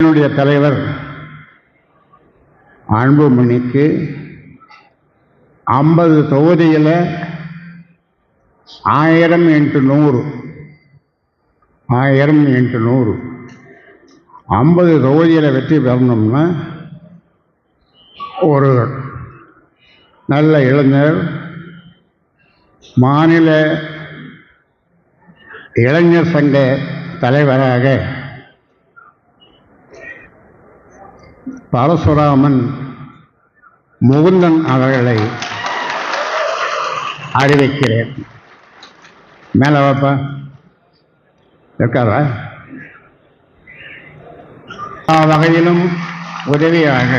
என்னுடைய தலைவர் அன்புமணிக்கு ஐம்பது தொகுதியில் ஆயிரம் எட்டு நூறு. ஆயிரம் எட்டு நூறு. ஐம்பது தொகுதியில் வெற்றி பெறணும்னா ஒரு நல்ல இளைஞர் மாநில இளைஞர் சங்க தலைவராக பரசுராமன் முகுந்தன் அவர்களை அறிவிக்கிறேன். மேலே வாப்பா. இருக்காரா எல்லா வகையிலும் உதவியாக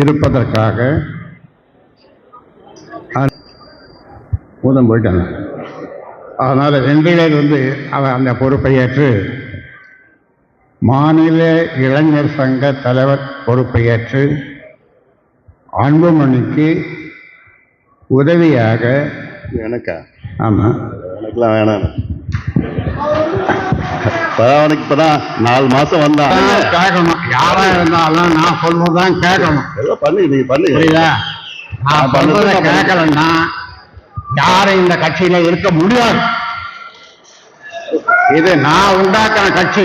இருப்பதற்காக ஊதம் போயிட்டாங்க. அதனால் இன்றிலிருந்து அவர் அந்த பொறுப்பை ஏற்று மாநில இளைஞர் சங்க தலைவர் பொறுப்பை ஏற்று அன்புமணிக்கு உதவியாக எனக்கா? ஆமாம் எனக்குலாம் வேணாம். அவனுக்கு இப்பதான் நாலு மாசம் வந்தான் கேட்கணும் யாரா இருந்தாலும் நான் சொல்வதுதான் கேட்கணும் ஏதோ பண்ணு நீங்க பண்ணு. புரியுதா? நான் சொல்றதை கேட்கலன்னா யாரும் இந்த கட்சியில இருக்க முடியாது. இது நான் உண்டாக்கின கட்சி.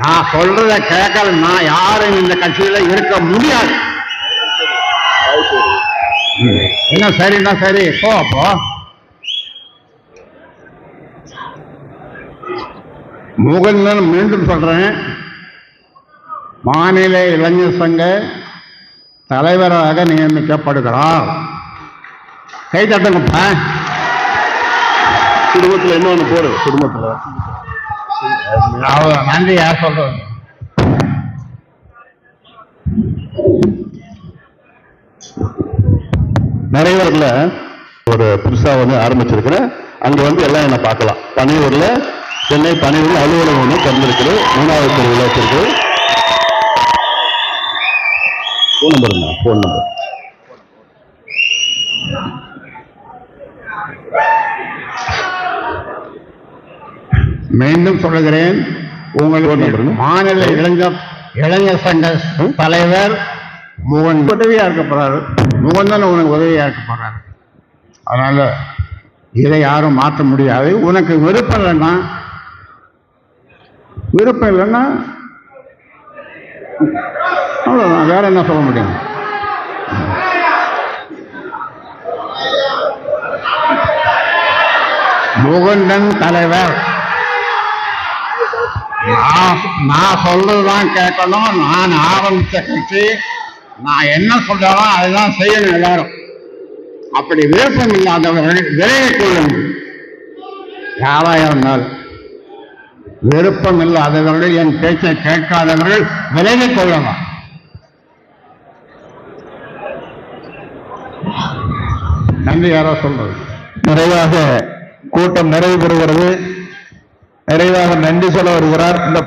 நான் சொல்றதை கேட்கலன்னா யாரும் இந்த கட்சியில இருக்க முடியாது. என்ன சரின்னா சரி? போ அப்போ முகந்தன் மீண்டும் சொல்றேன். மாநில இளைஞர் சங்க தலைவராக நியமிக்கப்படுகிறார். கை தட்டுங்கப்பா. குடும்பத்துல இன்னொன்னு போடு குடும்பத்துல. அவ்வளோ நன்றி யார் சொல்றது? நிறைவேறல ஒரு புதுசா வந்து ஆரம்பிச்சிருக்கிறேன் அங்க வந்து எல்லாம் என்ன பார்க்கலாம். பனையூர்ல சென்னை பனையூர்ல அலுவலகம் ஒன்று திறந்திருக்குது. மூணாவது தெருவில் வச்சிருக்கு. ஃபோன் நம்பருங்க ஃபோன் நம்பர் மீண்டும் சொல்லுகிறேன் நம்பருங்க. மாநில இளைஞர் இளைஞர் சங்க தலைவர் முகன். உதவியா இருக்க போறாரு. முகந்தன் உனக்கு உதவியா இருக்க போறாரு. அதனால இதை யாரும் மாற்ற முடியாது. உனக்கு விருப்பம் இல்லைன்னா விருப்பம் இல்லைன்னா அவ்வளோதான் வேற என்ன சொல்ல முடியும்? முகுந்தன் தலைவர். நான் நான் சொல்றதுதான் கேட்கணும். நான் ஆரம்பிச்ச கட்சி நான் என்ன சொல்றாலும் அதுதான் செய்யணும் எல்லாரும். அப்படி விருப்பம் இல்லாதவர்கள் விலகிக் கொள்ளுங்கள் யாரா இருந்தால் விருப்பம் இல்லாதவர்கள் என் பேச்சை கேட்காதவர்கள் விலகிக் கொள்ளலாம். நன்றி யாரோ சொல்றது. நிறைவாக கூட்டம் நிறைவு பெறுகிறது. நிறைவாக நன்றி சொல்ல வருகிறார். இந்த